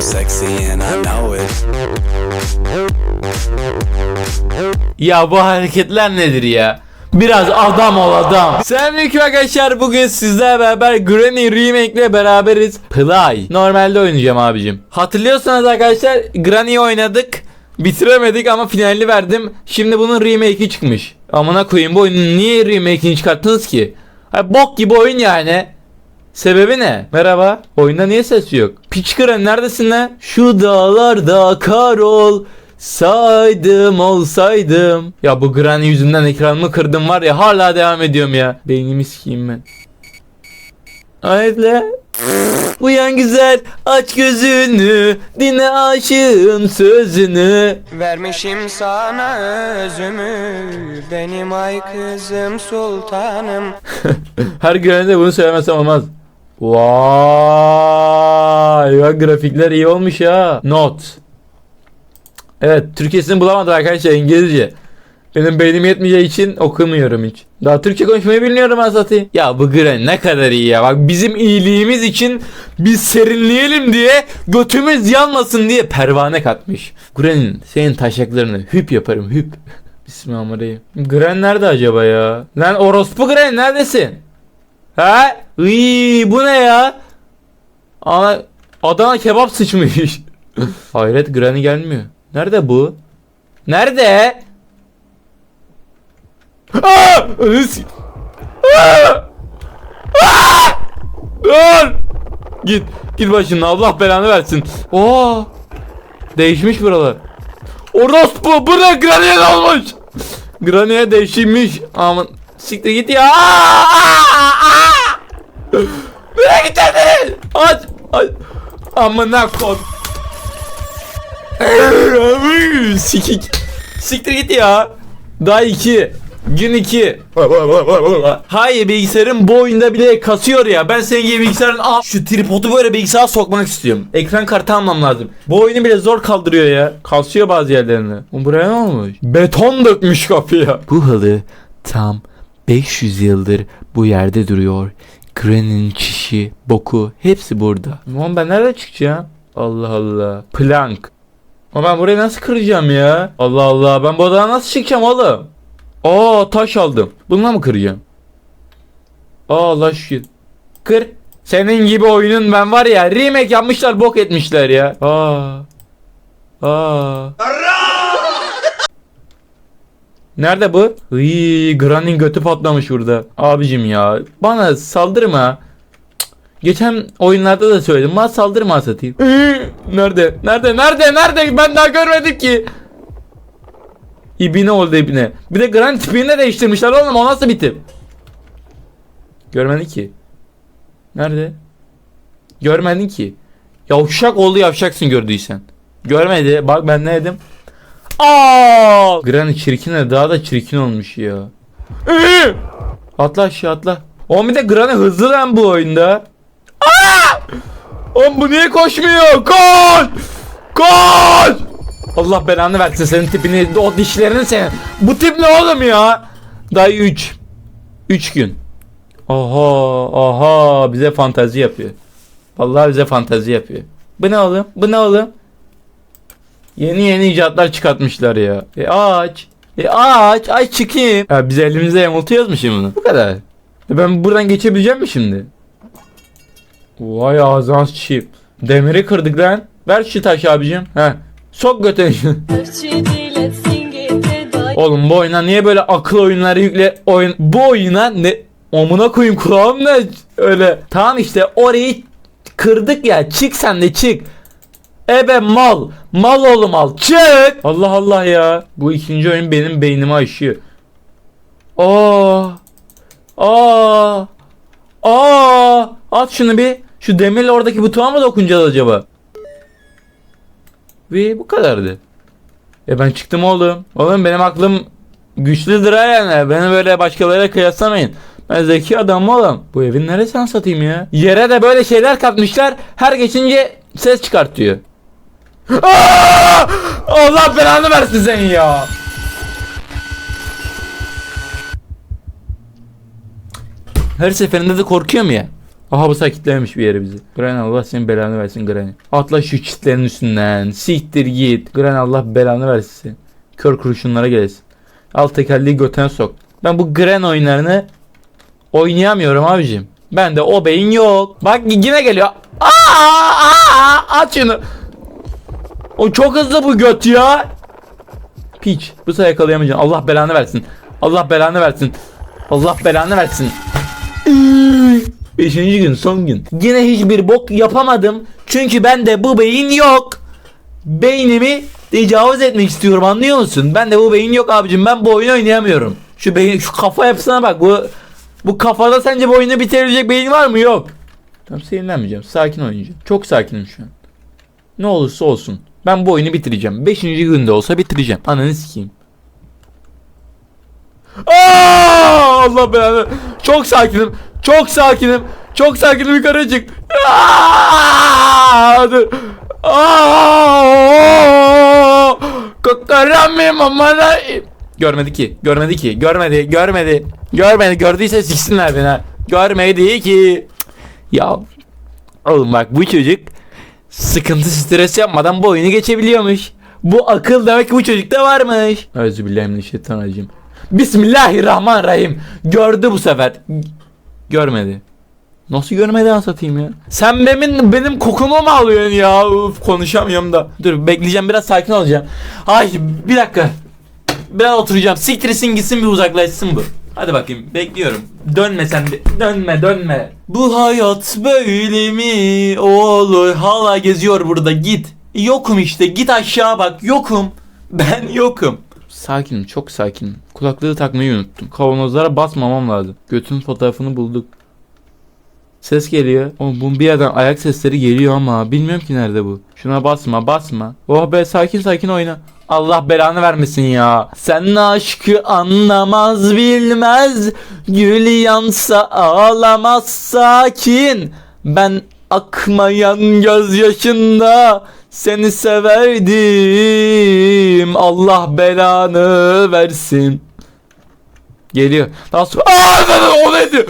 Sexy and. Ya bu hareketler nedir ya? Biraz adam ol adam. Selamünaleyküm arkadaşlar. Bugün sizlerle beraber Granny Remake ile beraberiz. Play. Normalde oynayacağım abicim. Hatırlıyorsanız arkadaşlar Granny oynadık. Bitiremedik ama finalini verdim. Şimdi bunun remake'i çıkmış. Amına koyayım bu oyunun niye remake'ini çıkarttınız ki? Ha, bok gibi oyun yani. Sebebi ne? Merhaba. Oyunda niye ses yok? Piç kıran neredesin lan? Şu dağlarda kar ol. Saydım olsaydım. Ya bu Granny yüzünden ekranımı kırdım var ya hala devam ediyorum ya. Beynimi sikeyim ben. Öyle. Uyan güzel aç gözünü dinle aşığın sözünü Vermişim sana özümü Benim ay kızım sultanım Her görende bunu söylemesem olmaz. Vay, bak grafikler iyi olmuş ha. Not. Evet, Türkçesini bulamadım arkadaşlar İngilizce. Benim beynim yetmeyeceği için okumuyorum hiç. Daha Türkçe konuşmayı bilmiyorum zaten. Ya bu Gren ne kadar iyi ya. Bak bizim iyiliğimiz için biz serinleyelim diye götümüz yanmasın diye pervane katmış. Gren'in senin taşaklarını hüp yaparım hüp. Bismillahirrahmanirrahim. Gren nerede acaba ya? Lan orospu Gren neredesin? Ha? Iy, bu ne ya? Ana Adana kebap sıçmış. Hayret Granny gelmiyor. Nerede bu? Nerede? Aa! Aa! Aa! Git. Git başına Allah belanı versin. Oo! Değişmiş buralar. Orospu bu ne Granny'e olmuş? Granny'e değişmiş. Aman siktir git ya. Aa! Nereye getirdin? Aç. Aç. Amına kod. Sikik. Siktir git ya. Daha iki. Gün iki. Hayır bilgisayarın bu oyunda bile kasıyor ya. Ben senin gibi bilgisayarın al şu tripodu böyle bilgisayara sokmak istiyorum. Ekran kartı almam lazım. Bu oyunu bile zor kaldırıyor ya. Kasıyor bazı yerlerini. Oğlum Buraya ne olmuş? Beton dökmüş kapıya. Bu halı tam 500 yıldır bu yerde duruyor. Granny'nin çişi, boku hepsi burada. Oğlum ben nerede çıkacağım? Allah Allah. Plank. Ama ben burayı nasıl kıracağım ya? Allah Allah ben bu odadan nasıl çıkacağım oğlum? Aa taş aldım. Bununla mı kıracağım? Aa Allah şükür. Kır. Senin gibi oyunun ben var ya remake yapmışlar bok etmişler ya. Aa. Aa. Nerede bu? Iy, Granny'nin götü patlamış burada. Abicim ya bana saldırma. Geçen oyunlarda da söyledim. Bana saldırma satayım. Iy, Nerede? Nerede? Nerede? Nerede? Ben daha görmedim ki. İbine oldu ibine. Bir de Granny tipini de değiştirmişler oğlum. O nasıl bir? Görmedin ki. Nerede? Görmedin ki. Yavşak oldu yavşaksın gördüysen. Görmedi. Bak ben ne dedim? Aa! Granny çirkin de daha da çirkin olmuş ya. Ee! atla aşağı atla. Oğlum bir de Granny hızlı lan bu oyunda. Aa! Oğlum bu niye koşmuyor? Koş! Koş! Allah belanı versin senin tipini, o dişlerini senin. Bu tip ne oğlum ya? Dayı 3. 3 gün. Aha, aha bize fantazi yapıyor. Vallahi bize fantazi yapıyor. Bu ne oğlum? Bu ne oğlum? Yeni yeni icatlar çıkartmışlar ya. E aç. E aç. Aç çıkayım. Ya biz elimizde mu şimdi bunu? Bu kadar. E ben buradan geçebileceğim mi şimdi? Vay ağzına çip. Demiri kırdık lan. Ver şu taşı abicim. He. Sok götüne şunu. Oğlum bu oyuna niye böyle akıl oyunları yükle oyun bu oyuna ne omuna koyayım kulağım ne öyle tamam işte orayı kırdık ya çık sen de çık Ebe mal mal oğlum mal çık Allah Allah ya bu ikinci oyun benim beynimi aşıyor Aa Aa Aa at şunu bir şu demirle oradaki butona mı dokunacağız acaba ve bu kadardı e ben çıktım oğlum. Oğlum benim aklım güçlüdür ha yani. Beni böyle başkalarıyla kıyaslamayın. Ben zeki adamım oğlum. Bu evin neresi satayım ya? Yere de böyle şeyler katmışlar. Her geçince ses çıkartıyor. Aa! Allah belanı versin seni ya. Her seferinde de korkuyorum ya. Aha bu sakitlememiş bir yere bizi. Granny Allah senin belanı versin Granny. Atla şu çitlerin üstünden. Siktir git. Granny Allah belanı versin. Kör kurşunlara gelesin. Al tekerleği götüne sok. Ben bu Granny oyunlarını oynayamıyorum abicim. Bende o beyin yok. Bak yine geliyor. Aa, aa, aç şunu. O çok hızlı bu göt ya. Piç. Bu sefer yakalayamayacaksın. Allah belanı versin. Allah belanı versin. Allah belanı versin. Beşinci gün son gün. Yine hiçbir bok yapamadım. Çünkü bende bu beyin yok. Beynimi tecavüz etmek istiyorum anlıyor musun? Bende bu beyin yok abicim. Ben bu oyunu oynayamıyorum. Şu beyin, şu kafa yapısına bak. Bu bu kafada sence bu oyunu bitirebilecek beyin var mı? Yok. Tamam sinirlenmeyeceğim. Sakin oynayacağım. Çok sakinim şu an. Ne olursa olsun. Ben bu oyunu bitireceğim. Beşinci günde olsa bitireceğim. Ananı sikeyim. Aa, Allah belanı. Çok sakinim. Çok sakinim. Çok sakinim yukarı çık. Aa, dur. Görmedi ki. Görmedi ki. Görmedi. Görmedi. Görmedi. Gördüyse siksinler beni ha. Görmedi ki. Ya oğlum bak bu çocuk sıkıntı stres yapmadan bu oyunu geçebiliyormuş. Bu akıl demek ki bu çocukta varmış. Euzubillahimineşşeytanirracim. Bismillahirrahmanirrahim. Gördü bu sefer. Görmedi. Nasıl görmedi satayım ya? Sen benim benim kokumu mu alıyorsun ya? Uf, konuşamıyorum da. Dur bekleyeceğim biraz sakin olacağım. Ay bir dakika. Biraz oturacağım. Siktirsin gitsin bir uzaklaşsın bu. Hadi bakayım bekliyorum. Dönme sen de. Dönme dönme. Bu hayat böyle mi? Oğlu hala geziyor burada git. Yokum işte git aşağı bak yokum. Ben yokum. Sakinim çok sakinim. Kulaklığı takmayı unuttum. Kavanozlara basmamam lazım. Götün fotoğrafını bulduk. Ses geliyor. Oğlum bu bir yerden ayak sesleri geliyor ama bilmiyorum ki nerede bu. Şuna basma basma. Oh be sakin sakin oyna. Allah belanı vermesin ya. Sen aşkı anlamaz bilmez. Gül yansa ağlamaz sakin. Ben akmayan gözyaşında seni severdim. Allah belanı versin. Geliyor. Daha sonra... Aa, o neydi?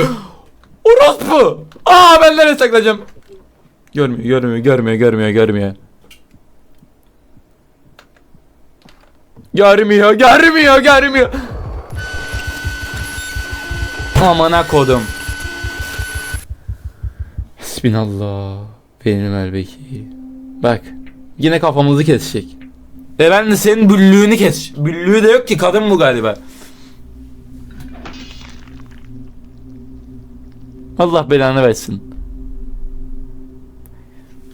Orospu! Aa ben nereye saklayacağım? Görmüyor, görmüyor, görmüyor, görmüyor, görmüyor. Görmüyor, görmüyor, görmüyor. Amına kodum. Hasbinallah. Benim elbeki. Bak. Yine kafamızı kesecek. E ben de senin büllüğünü kes. Büllüğü de yok ki kadın bu galiba. Allah belanı versin.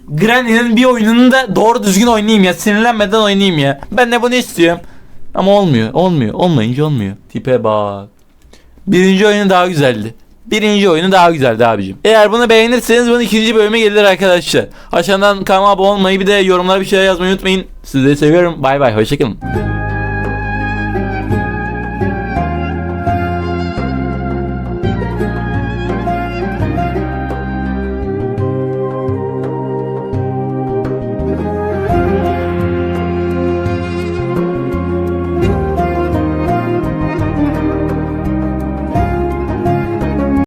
Granny'nin bir oyununu da doğru düzgün oynayayım ya. Sinirlenmeden oynayayım ya. Ben de bunu istiyorum. Ama olmuyor. Olmuyor. Olmayınca olmuyor. Tipe bak. Birinci oyunu daha güzeldi. Birinci oyunu daha güzeldi abicim. Eğer bunu beğenirseniz bunun ikinci bölümü gelir arkadaşlar. Aşağıdan kanalıma abone olmayı bir de yorumlara bir şeyler yazmayı unutmayın. Sizleri seviyorum. Bay bay. Hoşçakalın.